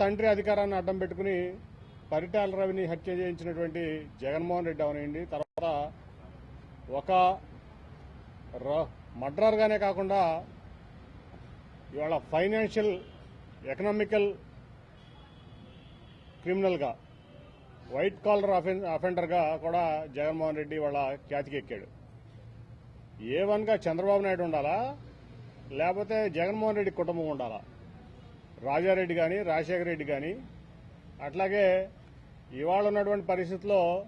తండ్రి అధికారాన్ని అడ్డం పెట్టుకుని పరిటాల రవిని హత్య చేయించినటువంటి జగన్మోహన్ రెడ్డి అవనండి. తర్వాత ఒక మర్డరర్గానే కాకుండా ఇవాళ ఫైనాన్షియల్ ఎకనామికల్ క్రిమినల్గా వైట్ కాలర్ అఫెన్ అఫెండర్గా కూడా జగన్మోహన్ రెడ్డి వాళ్ళ ఖ్యాతికెక్కాడు ఏ వన్గా చంద్రబాబు నాయుడు ఉండాలా? లేకపోతే జగన్మోహన్ రెడ్డి కుటుంబం ఉండాలా? రాజారెడ్డి కానీ రాజశేఖర రెడ్డి కానీ అట్లాగే ఇవాళ ఉన్నటువంటి పరిస్థితుల్లో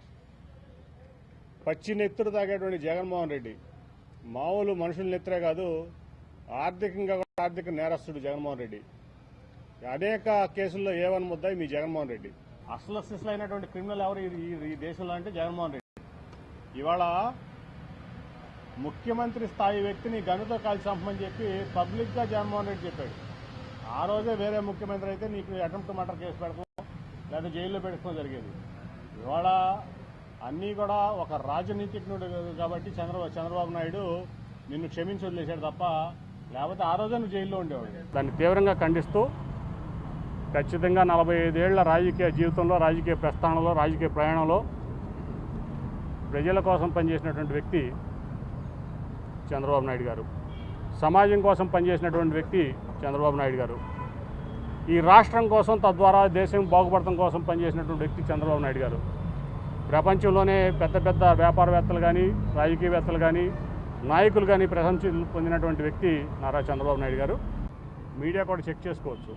పచ్చి నెత్తురు తాగేటువంటి జగన్మోహన్ రెడ్డి మామూలు మనుషుల నెత్తరే కాదు ఆర్థికంగా కూడా ఆర్థిక నేరస్తుడు జగన్మోహన్ రెడ్డి. అనేక కేసుల్లో ఏ ముద్దాయి మీ జగన్మోహన్ రెడ్డి. అసలు అసలు అయినటువంటి క్రిమినల్ ఎవరు ఈ- ఈ- దేశంలో అంటే జగన్మోహన్ రెడ్డి. ఇవాళ ముఖ్యమంత్రి స్థాయి వ్యక్తిని గనుతో కాల్చి చంపమని చెప్పి పబ్లిక్గా జగన్మోహన్ రెడ్డి చెప్పాడు. ఆ రోజే వేరే ముఖ్యమంత్రి అయితే నీకు అటెంప్ట్ మర్డర్ కేసు పెడతాం లేదా జైల్లో పెట్టుకోవడం జరిగేది. ఇవాళ అన్నీ కూడా ఒక రాజనీతిజ్ఞుడు కాబట్టి చంద్ర చంద్రబాబు నాయుడు నిన్ను క్షమించి వదిలేశాడు తప్ప లేకపోతే ఆ రోజే నువ్వు జైల్లో ఉండేవాడు దాన్ని తీవ్రంగా ఖండిస్తూ ఖచ్చితంగా నలభై ఐదేళ్ళ రాజకీయ జీవితంలో రాజకీయ ప్రస్థానంలో రాజకీయ ప్రయాణంలో ప్రజల కోసం పనిచేసినటువంటి వ్యక్తి చంద్రబాబు నాయుడు గారు. సమాజం కోసం పనిచేసినటువంటి వ్యక్తి చంద్రబాబు నాయుడు గారు. ఈ రాష్ట్రం కోసం తద్వారా దేశం బాగుపడటం కోసం పనిచేసినటువంటి వ్యక్తి చంద్రబాబు నాయుడు గారు. ప్రపంచంలోనే పెద్ద పెద్ద వ్యాపారవేత్తలు కానీ రాజకీయవేత్తలు కానీ నాయకులు కానీ ప్రశంసలు పొందినటువంటి వ్యక్తి నారా చంద్రబాబు నాయుడు గారు. మీడియా కూడా చెక్ చేసుకోవచ్చు.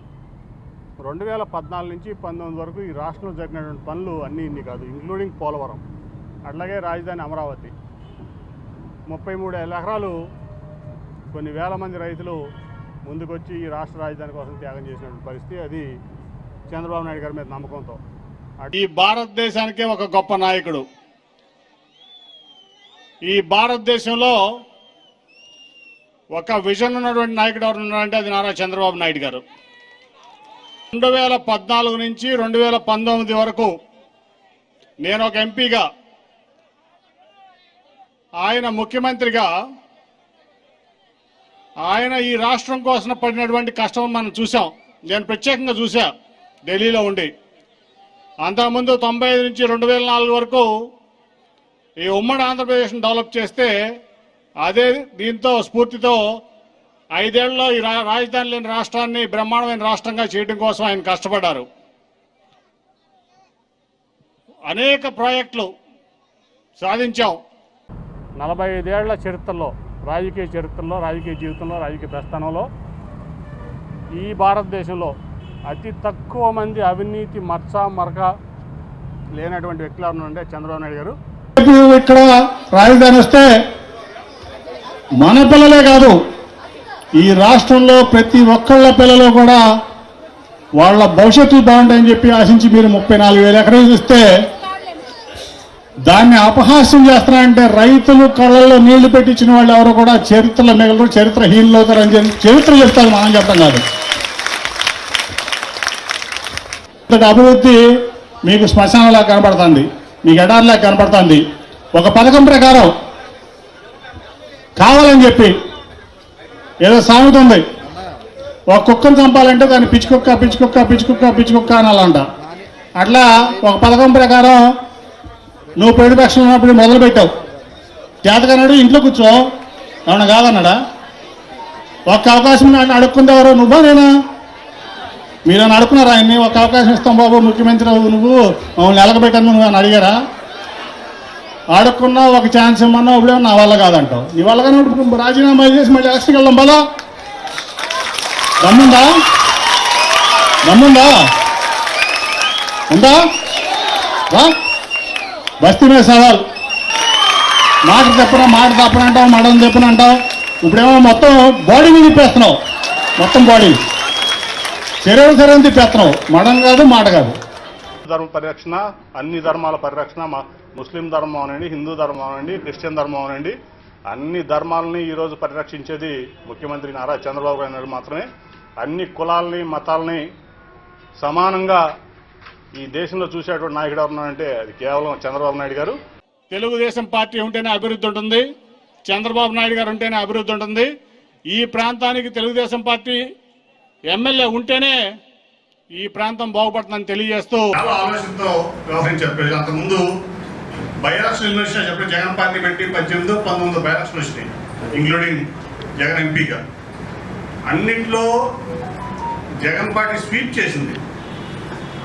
రెండు వేల పద్నాలుగు నుంచి పంతొమ్మిది వరకు ఈ రాష్ట్రంలో జరిగినటువంటి పనులు అన్నీ ఇన్ని కాదు ఇంక్లూడింగ్ పోలవరం అట్లాగే రాజధాని అమరావతి. ముప్పై మూడు ఎకరాలు కొన్ని వేల మంది రైతులు ముందుకొచ్చి ఈ రాష్ట్ర రాజధాని కోసం త్యాగం చేసినటువంటి పరిస్థితి అది చంద్రబాబు నాయుడు గారి మీద నమ్మకంతో. ఈ భారతదేశానికే ఒక గొప్ప నాయకుడు. ఈ భారతదేశంలో ఒక విజన్ ఉన్నటువంటి నాయకుడు ఎవరు ఉన్నారంటే అది నారా చంద్రబాబు నాయుడు గారు. రెండు వేల పద్నాలుగు నుంచి రెండు వేల పంతొమ్మిది వరకు నేను ఒక ఎంపీగా ఆయన ముఖ్యమంత్రిగా ఆయన ఈ రాష్ట్రం కోసం పడినటువంటి కష్టం మనం చూసాం నేను ప్రత్యేకంగా చూసా ఢిల్లీలో ఉండి. అంతకుముందు తొంభై ఐదు నుంచి రెండు వేల నాలుగు వరకు ఈ ఉమ్మడి ఆంధ్రప్రదేశ్ను డెవలప్ చేస్తే అదే దీంతో స్ఫూర్తితో ఐదేళ్ళలో ఈ రా- రాజధాని లేని రాష్ట్రాన్ని బ్రహ్మాండమైన రాష్ట్రంగా చేయడం కోసం ఆయన కష్టపడ్డారు. అనేక ప్రాజెక్టులు సాధించాం. నలభై ఐదేళ్ళ చరిత్రలో రాజకీయ చరిత్రలో రాజకీయ జీవితంలో రాజకీయ ప్రస్థానంలో ఈ భారతదేశంలో అతి తక్కువ మంది అవినీతి మచ్చ మరక లేనటువంటి వ్యక్తులు ఎవరు చంద్రబాబు నాయుడు గారు. ఇక్కడ రాజధాని వస్తే మన పిల్లలే కాదు ఈ రాష్ట్రంలో ప్రతి ఒక్కళ్ళ పిల్లలు కూడా వాళ్ళ భవిష్యత్తు బాగుంటాయని చెప్పి ఆశించి మీరు ముప్పై నాలుగు వేల ఎకరాలు ఇస్తే దాన్ని అపహాస్యం చేస్తున్నారంటే రైతులు కళ్ళల్లో నీళ్ళు పెట్టించిన వాళ్ళు ఎవరు కూడా చరిత్రలో మిగలరు చరిత్రహీనులు అని చెప్పి చరిత్ర చెప్తారు మనం చెప్పడం కాదు. ఇంతటి అభివృద్ధి మీకు శ్మశానంలా కనబడుతుంది మీకు ఎడారిలా కనబడుతుంది ఒక పథకం ప్రకారం కావాలని చెప్పి ఏదో సామెత ఉంది. ఒక కుక్కను చంపాలంటే దాన్ని పిచ్చుకుక్క పిచ్చుకుక్క పిచ్చుకుక్క కుక్క అనాలంట. అట్లా ఒక పథకం ప్రకారం నువ్వు ప్రతిపక్షం ఉన్నప్పుడు మొదలు పెట్టావు. చేతకన్నాడు ఇంట్లో కూర్చో. ఏమన్నా కాదన్నాడా? ఒక్క అవకాశం నాకు అడుక్కుందేవారు నువ్వా నేనా? మీరు అని అడుగుతున్నారు ఆయన్ని? ఒక అవకాశం ఇస్తాం బాబు ముఖ్యమంత్రి అవ్వు నువ్వు. మమ్మల్ని ఎలగబెట్టాను నువ్వు అని అడిగారా? అడుక్కున్నా ఒక ఛాన్స్ ఇమ్మన్నా ఇప్పుడే నా వల్ల కాదంటావు. నీ వల్ల కానీ రాజీనామా చేసి మళ్ళీ ఎలక్షన్కి వెళ్ళాం బలా దమ్ముందా దమ్ముందా ఉందా? రా బస్తీ మీద సవాల్ మాట చెప్పడం మాట తప్పనంటావు మడం చెప్పనంటావు ఇప్పుడేమో మొత్తం బాడీని తిప్పేస్తున్నావు. మొత్తం బాడీ శరీరం శరీరం తిప్పేస్తున్నావు. మడం కాదు మాట కాదు. ధర్మ పరిరక్షణ అన్ని ధర్మాల పరిరక్షణ మా- ముస్లిం ధర్మం అనండి హిందూ ధర్మం అనండి క్రిస్టియన్ ధర్మం అనండి అన్ని ధర్మాలని ఈరోజు పరిరక్షించేది ముఖ్యమంత్రి నారా చంద్రబాబు నాయుడు గారు మాత్రమే. అన్ని కులాలని మతాలని సమానంగా ఈ దేశంలో చూసేటువంటి నాయకుడు ఎవరున్నారంటే అది కేవలం చంద్రబాబు నాయుడు గారు. తెలుగుదేశం పార్టీ ఉంటేనే అభివృద్ధి ఉంటుంది. చంద్రబాబు నాయుడు గారు ఉంటేనే అభివృద్ధి ఉంటుంది. ఈ ప్రాంతానికి తెలుగుదేశం పార్టీ ఎమ్మెల్యే ఉంటేనే ఈ ప్రాంతం బాగుపడుతుందని తెలియజేస్తూ చాలా ఆలోచనతో వ్యవహరించారు ప్రజలు అంతకుముందు బై ఎలక్షన్ ఎలిమినేషన్ చెప్పిన జగన్ పార్టీ పెట్టి పద్దెనిమిది పంతొమ్మిది బై ఎలక్షన్ వచ్చినాయి ఇంక్లూడింగ్ జగన్ ఎంపీగా అన్నింటిలో జగన్ పార్టీ స్వీప్ చేసింది.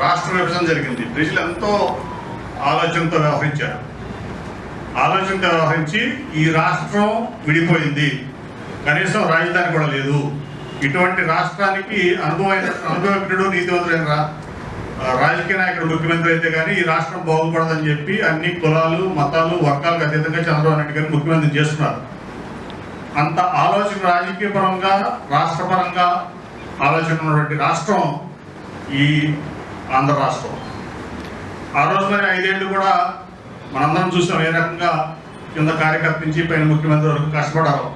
రాష్ట్ర విభజన జరిగింది. ప్రజలు ఎంతో ఆలోచనతో వ్యవహరించారు. ఆలోచనతో వ్యవహరించి ఈ రాష్ట్రం విడిపోయింది. కనీసం రాజధాని కూడా లేదు. ఇటువంటి రాష్ట్రానికి అనుభవమైన అనుభవజ్ఞుడు నీతివంతుడైన రాజకీయ నాయకుడు ముఖ్యమంత్రి అయితే కానీ ఈ రాష్ట్రం బాగుపడదని చెప్పి అన్ని కులాలు మతాలు వర్గాలకు అతీతంగా చంద్రబాబు నాయుడు గారిని ముఖ్యమంత్రి చేస్తున్నారు. అంత ఆలోచన రాజకీయ పరంగా రాష్ట్ర పరంగా ఆలోచన ఉన్నటువంటి రాష్ట్రం ఈ ఆంధ్ర రాష్ట్రం. ఆ రోజు మరి ఐదేళ్ళు కూడా మనందరం చూసాం ఏ రకంగా కింద కార్యకర్త నుంచి పైన ముఖ్యమంత్రి వరకు కష్టపడారు.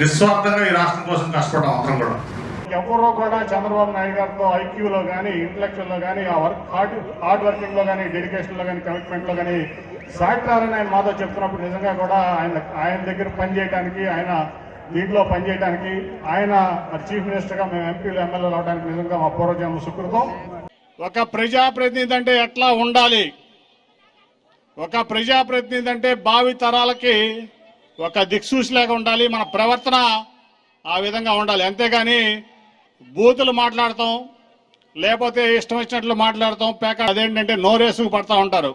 నిస్వార్థంగా ఈ రాష్ట్రం కోసం కష్టపడ్డాం అందరం కూడా. ఎవరో కూడా చంద్రబాబు నాయుడు గారితో ఐక్యూలో కానీ ఇంటలెక్చువల్లో కానీ ఆ వర్క్ హార్డ్ హార్డ్ వర్కింగ్లో కానీ డెడికేషన్లో కానీ కమిట్మెంట్లో కానీ సాక్టారని ఆయన మాతో చెప్తున్నప్పుడు నిజంగా కూడా ఆయన ఆయన దగ్గర పనిచేయడానికి ఆయన దీంట్లో పనిచేయడానికి ఆయన చీఫ్ మినిస్టర్గా మేము ఎంపీలు ఎమ్మెల్యేలు అవడానికి నిజంగా మా పూర్వజన్మ సుకృతం. ఒక ప్రజాప్రతినిధి అంటే ఎట్లా ఉండాలి? ఒక ప్రజాప్రతినిధి అంటే భావి తరాలకి ఒక దిక్సూచిలాగా ఉండాలి మన ప్రవర్తన ఆ విధంగా ఉండాలి. అంతేగాని బూతులు మాట్లాడతాం లేకపోతే ఇష్టం వచ్చినట్లు మాట్లాడతాం పేక అదేంటంటే నోరేసుకు పడతా ఉంటారు.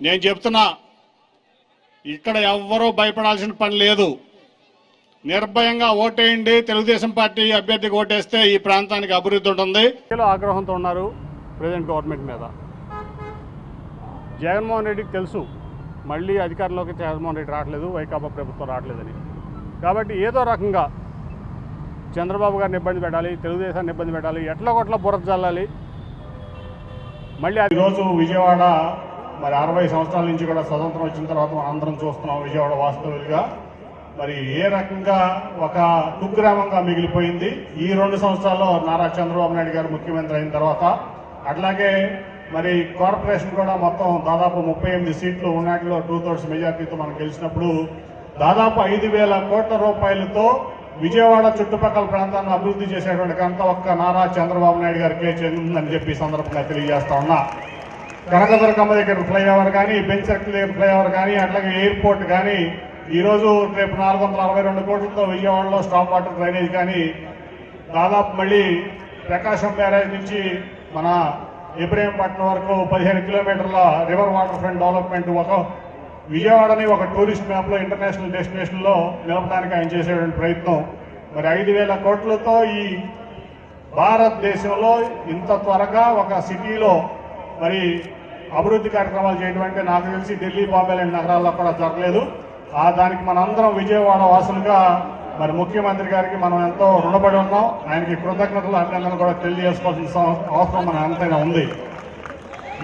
నేను చెప్తున్నా ఇక్కడ ఎవ్వరూ భయపడాల్సిన పని లేదు. నిర్భయంగా ఓటేయండి తెలుగుదేశం పార్టీ అభ్యర్థికి ఓటేస్తే ఈ ప్రాంతానికి అభివృద్ధి ఉంటుంది. ఆగ్రహంతో ఉన్నారు. ప్రజెంట్ గవర్నమెంట్ మీద. జగన్మోహన్ రెడ్డికి తెలుసు మళ్ళీ అధికారంలోకి జగన్మోహన్ రెడ్డి రావట్లేదు వైకాపా ప్రభుత్వం రావట్లేదని. కాబట్టి ఏదో రకంగా చంద్రబాబు గారిని ఇబ్బంది పెట్టాలి తెలుగుదేశాన్ని ఇబ్బంది పెట్టాలి ఎట్లా కొట్ల బురద చల్లాలి. మళ్ళీ ఈరోజు రోజు విజయవాడ మరి అరవై సంవత్సరాల నుంచి కూడా స్వతంత్రం వచ్చిన తర్వాత మనం అందరం చూస్తున్నాం విజయవాడ వాస్తవులుగా మరి ఏ రకంగా ఒక కుగ్రామంగా మిగిలిపోయింది? ఈ రెండు సంవత్సరాల్లో నారా చంద్రబాబు నాయుడు గారు ముఖ్యమంత్రి అయిన తర్వాత అట్లాగే మరి కార్పొరేషన్ కూడా మొత్తం దాదాపు ముప్పై ఎనిమిది సీట్లు ఉన్నాటిలో టూ థర్డ్స్ మెజార్టీతో మనం గెలిచినప్పుడు దాదాపు ఐదు వేల కోట్ల రూపాయలతో విజయవాడ చుట్టుపక్కల ప్రాంతాన్ని అభివృద్ధి చేసేటువంటి కనుక ఒక్క నారా చంద్రబాబు నాయుడు గారికి చెందిందని చెప్పి సందర్భంగా తెలియజేస్తా ఉన్నా. కనకదుర్గమ్మ దగ్గర ఫ్లైఓవర్ కానీ బెంచ్ సర్కిల్ దగ్గర ఫ్లైఓవర్ కానీ అట్లాగే ఎయిర్పోర్ట్ కానీ ఈరోజు రేపు నాలుగు వందల అరవై రెండు కోట్లతో విజయవాడలో స్టాప్ వాటర్ డ్రైనేజ్ కానీ దాదాపు మళ్ళీ ప్రకాశం బ్యారేజ్ నుంచి మన ఇబ్రహీంపట్నం వరకు పదిహేను కిలోమీటర్ల రివర్ వాటర్ ఫ్రంట్ డెవలప్మెంట్ ఒక విజయవాడని ఒక టూరిస్ట్ మ్యాప్లో ఇంటర్నేషనల్ డెస్టినేషన్లో నిలపడానికి ఆయన చేసేటువంటి ప్రయత్నం. మరి ఐదు వేల కోట్లతో ఈ భారతదేశంలో ఇంత త్వరగా ఒక సిటీలో మరి అభివృద్ధి కార్యక్రమాలు చేయడం అంటే నాకు తెలిసి ఢిల్లీ బాంబే లాంటి నగరాల్లో కూడా జరగలేదు. ఆ దానికి మనందరం విజయవాడ వాసులుగా మరి ముఖ్యమంత్రి గారికి మనం ఎంతో రుణపడి ఉన్నాం. ఆయనకి కృతజ్ఞతలు అభినందనలు కూడా తెలియజేసుకోవాల్సిన అవసరం మన ఎంతైనా ఉంది.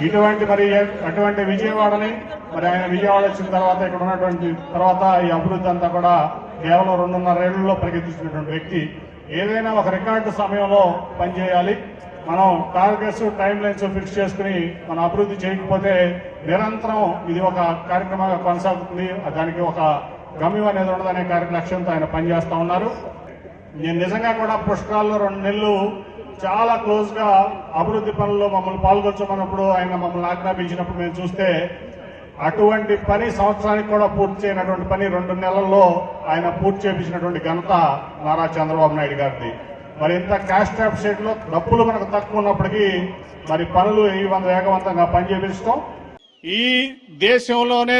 ఇటువంటి మరి అటువంటి విజయవాడని మరి ఆయన విజయవాడ వచ్చిన తర్వాత ఇక్కడ ఉన్నటువంటి తర్వాత ఈ అభివృద్ధి అంతా కూడా కేవలం రెండున్నర ఏళ్ళలో ప్రగతించినటువంటి వ్యక్తి. ఏదైనా ఒక రికార్డు సమయంలో పనిచేయాలి మనం టార్గెట్స్ టైం లైన్స్ ఫిక్స్ చేసుకుని మనం అభివృద్ధి చేయకపోతే నిరంతరం ఇది ఒక కార్యక్రమంగా కొనసాగుతుంది. దానికి ఒక గమ్యం అనేది ఉండదనే కార్య లక్ష్యంతో ఆయన పనిచేస్తూ ఉన్నారు. నేను నిజంగా కూడా పుష్కరాల్లో రెండు నెలలు చాలా క్లోజ్గా అభివృద్ధి పనుల్లో మమ్మల్ని పాల్గొచ్చమన్నప్పుడు ఆయన మమ్మల్ని ఆజ్ఞాపించినప్పుడు మేము చూస్తే అటువంటి పని సంవత్సరానికి కూడా పూర్తి చేయనటువంటి పని రెండు నెలల్లో ఆయన పూర్తి చేపించినటువంటి ఘనత నారా చంద్రబాబు నాయుడు గారిది. మరి ఇంత క్యాష్ ట్యాప్ స్టేట్లో డబ్బులు మనకు తక్కువ ఉన్నప్పటికీ మరి పనులు ఈ వంద వేగవంతంగా పనిచేపించడం ఈ దేశంలోనే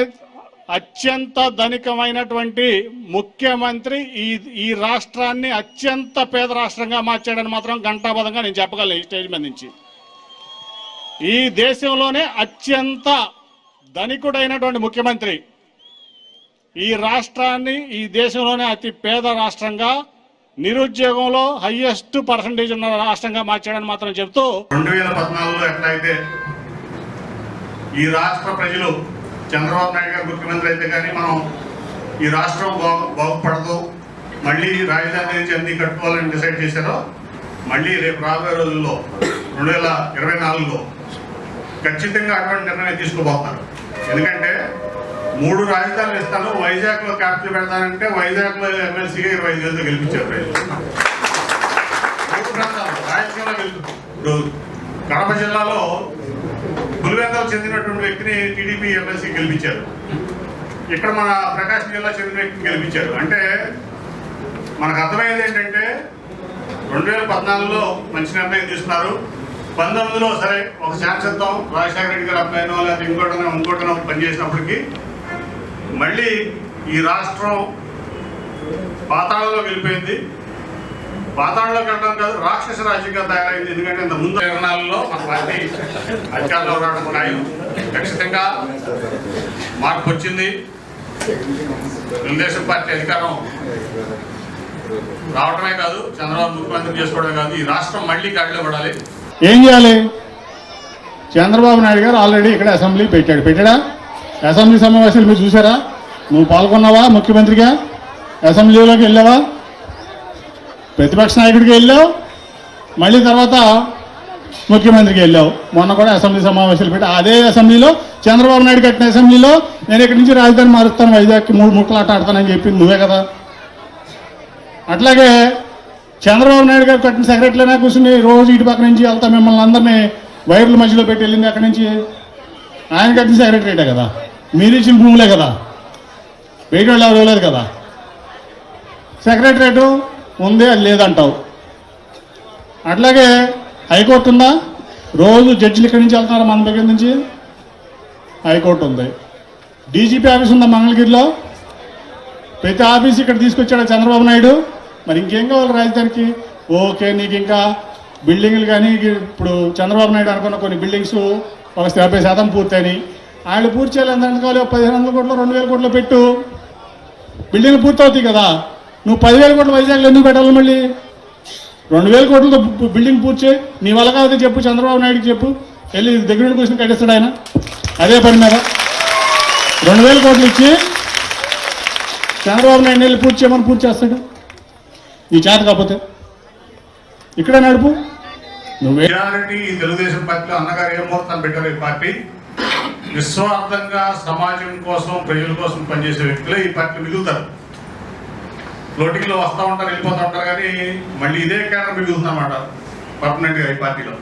అత్యంత ధనికమైనటువంటి ముఖ్యమంత్రి ఈ ఈ రాష్ట్రాన్ని అత్యంత పేద రాష్ట్రంగా మార్చాడని మాత్రం ఘంటాబద్ధంగా నేను చెప్పగలను ఈ స్టేజ్ మీద నుంచి. ఈ దేశంలోనే అత్యంత ధనికుడైనటువంటి ముఖ్యమంత్రి ఈ రాష్ట్రాన్ని ఈ దేశంలోనే అతి పేద రాష్ట్రంగా నిరుద్యోగంలో హైయెస్ట్ పర్సంటేజ్ ఉన్న రాష్ట్రంగా మార్చాడని మాత్రం చెబుతూ రెండు వేల పద్నాలుగులో ఎట్లయితే ఈ రాష్ట్ర ప్రజలు చంద్రబాబు నాయుడు గారు ముఖ్యమంత్రి అయితే కానీ మనం ఈ రాష్ట్రం బాగు బాగుపడదు. మళ్ళీ రాజధాని నుంచి అన్ని కట్టుకోవాలని డిసైడ్ చేశారో మళ్ళీ రేపు రాబోయే రోజుల్లో రెండు వేల ఇరవై నాలుగులో ఖచ్చితంగా అటువంటి నిర్ణయం తీసుకోబోతున్నారు. ఎందుకంటే మూడు రాజధానులు ఇస్తాను వైజాగ్లో క్యాపిటల్ పెడతానంటే వైజాగ్లో ఎమ్మెల్సీగా ఇరవై ఐదు వేలతో గెలిపించారు ప్రజలు. మూడు ప్రాంతాలు రాయలసీమలో గెలుపు ఇప్పుడు కడప జిల్లాలో పులివెందలు చెందినటువంటి వ్యక్తిని టీడీపీ ఎమ్మెల్సీ గెలిపించారు. ఇక్కడ మన ప్రకాశం జిల్లా చెందిన వ్యక్తిని గెలిపించారు. అంటే మనకు అర్థమైంది ఏంటంటే రెండు వేల పద్నాలుగులో మంచి నిర్ణయం తీసుకున్నారు. పంతొమ్మిదిలో సరే ఒక ఛాన్స్ ఇద్దాం రాజశేఖర రెడ్డి గారు అబ్బాయినో లేదా ఇంకోటనో ఇంకోటనో పనిచేసినప్పటికీ మళ్ళీ ఈ రాష్ట్రం పాతాళంలో వెళ్ళిపోయింది. పాతాళంలో వెళ్ళడం కాదు రాక్షస రాజ్యంగా తయారైంది. ఎందుకంటే ఇంత ముందు నిర్ణయాలలో మన పార్టీ అధికారంలో రావడం ఖచ్చితంగా మార్పు వచ్చింది. తెలుగుదేశం పార్టీ అధికారం రావడమే కాదు చంద్రబాబు ముఖ్యమంత్రి చేసుకోవడమే కాదు ఈ రాష్ట్రం మళ్ళీ గాడిలో పడాలి. ఏం చేయాలి? చంద్రబాబు నాయుడు గారు ఆల్రెడీ ఇక్కడ అసెంబ్లీ పెట్టాడు. పెట్టాడా? అసెంబ్లీ సమావేశాలు మీరు చూసారా నువ్వు పాల్గొన్నావా ముఖ్యమంత్రిగా? అసెంబ్లీలోకి వెళ్ళావా? ప్రతిపక్ష నాయకుడికి వెళ్ళావు మళ్ళీ తర్వాత ముఖ్యమంత్రికి వెళ్ళావు. మొన్న కూడా అసెంబ్లీ సమావేశాలు పెట్టి అదే అసెంబ్లీలో చంద్రబాబు నాయుడు కట్టిన అసెంబ్లీలో నేను ఇక్కడి నుంచి రాజధాని మారుస్తాను వైజాగ్కి మూడు ముక్కలాట ఆడతానని చెప్పింది నువ్వే కదా. అట్లాగే చంద్రబాబు నాయుడు గారు కట్టిన సెక్రటరీనే కూర్చుని రోజు ఇటు పక్క నుంచి వెళ్తా మిమ్మల్ని అందరినీ వైర్ల మధ్యలో పెట్టి వెళ్ళింది అక్కడి నుంచి. ఆయన కట్టిన సెక్రటరీటే కదా. మీరు ఇచ్చిన భూములే కదా. బయట వాళ్ళు ఎవరు కదా. సెక్రటరేటు ఉంది అది లేదంటావు. అట్లాగే హైకోర్టు ఉందా రోజు జడ్జిలు ఇక్కడి నుంచి వెళ్తున్నారు మన దగ్గర నుంచి? హైకోర్టు ఉంది. డీజీపీ ఆఫీస్ ఉందా మంగళగిరిలో? ప్రతి ఆఫీస్ ఇక్కడ తీసుకొచ్చాడు చంద్రబాబు నాయుడు? మరి ఇంకేం కావాలి రాజధానికి? ఓకే నీకు ఇంకా బిల్డింగ్లు కానీ ఇప్పుడు చంద్రబాబు నాయుడు అనుకున్న కొన్ని బిల్డింగ్స్ ఒక యాభై శాతం పూర్తయినాయి. ఆయన పూర్తి చేయాలి ఎంత కావాలి ఒక పదిహేను వందల కోట్లు రెండు వేల కోట్లు పెట్టు. బిల్డింగ్లు పూర్తవుతాయి కదా. నువ్వు పదివేల కోట్లు వైజాగ్లో ఎందుకు పెట్టాలి మళ్ళీ? రెండు వేల కోట్లతో బిల్డింగ్ పూర్తి చేయి. నీ వల్ల కాదు చెప్పు చంద్రబాబు నాయుడుకి చెప్పు. వెళ్ళి దగ్గర నుండి కూర్చొని కట్టిస్తాడు ఆయన. అదే పని మీద రెండు వేల కోట్లు ఇచ్చి చంద్రబాబు నాయుడు వెళ్ళి పూర్తి చేయమని పూర్తి చేస్తాడు. నీ చేత కాకపోతే. ఇక్కడ నడుపు. నువ్వే తెలుగుదేశం పార్టీలో అన్నగారు ఏ ముహూర్తం పెట్టారు ఈ పార్టీ. నిస్వార్థంగా సమాజం కోసం ప్రజల కోసం పనిచేసే వ్యక్తులే ఈ పార్టీ మిగులుతారు. ఫ్లోటింగ్లో వస్తూ ఉంటారు వెళ్ళిపోతూ ఉంటారు కానీ మళ్ళీ ఇదే కేంద్రం మిగులుతుందన్నమాట. పర్మనెంట్గా ఈ పార్టీలో.